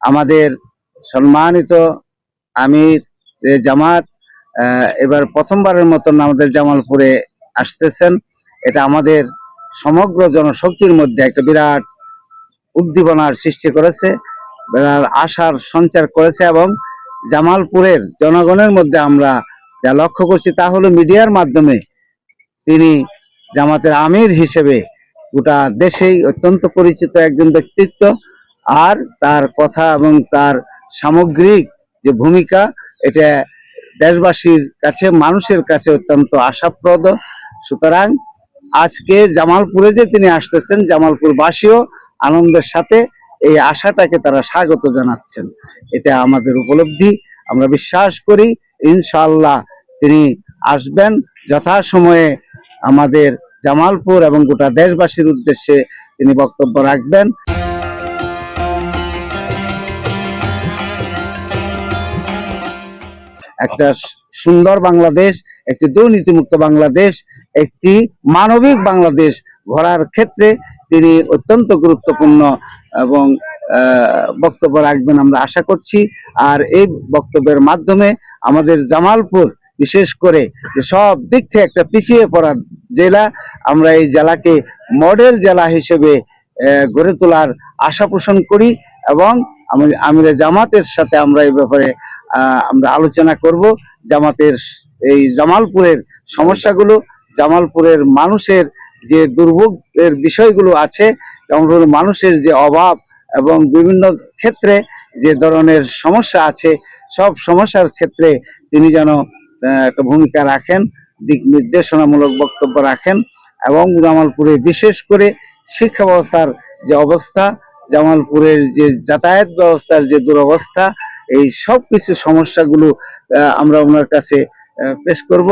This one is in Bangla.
আমাদের সম্মানিত আমির জামাত এবার প্রথমবারের মতন আমাদের জামালপুরে আসতেছেন। এটা আমাদের সমগ্র জনশক্তির মধ্যে একটা বিরাট উদ্দীপনার সৃষ্টি করেছে, বিরাট আশার সঞ্চার করেছে এবং জামালপুরের জনগণের মধ্যে আমরা যা লক্ষ্য করছি তা হলো মিডিয়ার মাধ্যমে তিনি জামাতের আমির হিসেবে গোটা দেশেই অত্যন্ত পরিচিত একজন ব্যক্তিত্ব আর তার কথা এবং তার সামগ্রিক যে ভূমিকা, এটা দেশবাসীর কাছে, মানুষের কাছে অত্যন্ত আশাপ্রদ। সুতরাং আজকে জামালপুরে যে তিনি আসতেছেন, জামালপুরবাসীও আনন্দের সাথে এই আশাটাকে তারা স্বাগত জানাচ্ছেন। এটা আমাদের উপলব্ধি। আমরা বিশ্বাস করি ইনশাল্লাহ তিনি আসবেন। যথাসময়ে আমাদের জামালপুর এবং গোটা দেশবাসীর উদ্দেশ্যে তিনি বক্তব্য রাখবেন। একটা সুন্দর বাংলাদেশ, একটি দুর্নীতিমুক্ত বাংলাদেশ, একটি মানবিক বাংলাদেশ গড়ার ক্ষেত্রে তিনি অত্যন্ত গুরুত্বপূর্ণ এবং বক্তব্য রাখবেন আমরা আশা করছি। আর এই বক্তব্যের মাধ্যমে আমাদের জামালপুর, বিশেষ করে সব দিক থেকে একটা পিছিয়ে পড়া জেলা, আমরা এই জেলাকে মডেল জেলা হিসেবে গড়ে তোলার আশা পোষণ করি এবং আমি- আমিরে জামাতের সাথে আমরা এই ব্যাপারে আমরা আলোচনা করব। জামাতের এই জামালপুরের সমস্যাগুলো, জামালপুরের মানুষের যে দুর্ভোগের বিষয়গুলো আছে, জামালপুরের মানুষের যে অভাব এবং বিভিন্ন ক্ষেত্রে যে ধরনের সমস্যা আছে, সব সমস্যার ক্ষেত্রে তিনি যেন একটা ভূমিকা রাখেন। দিক নির্দেশনামূলক বক্তব্য রাখেন এবং জামালপুরে বিশেষ করে শিক্ষা ব্যবস্থার যে অবস্থা, জামালপুরের যে যাতায়াত ব্যবস্থার যে দুরবস্থা, এই সব কিছু সমস্যাগুলো আমরা ওনার কাছে পেশ করব।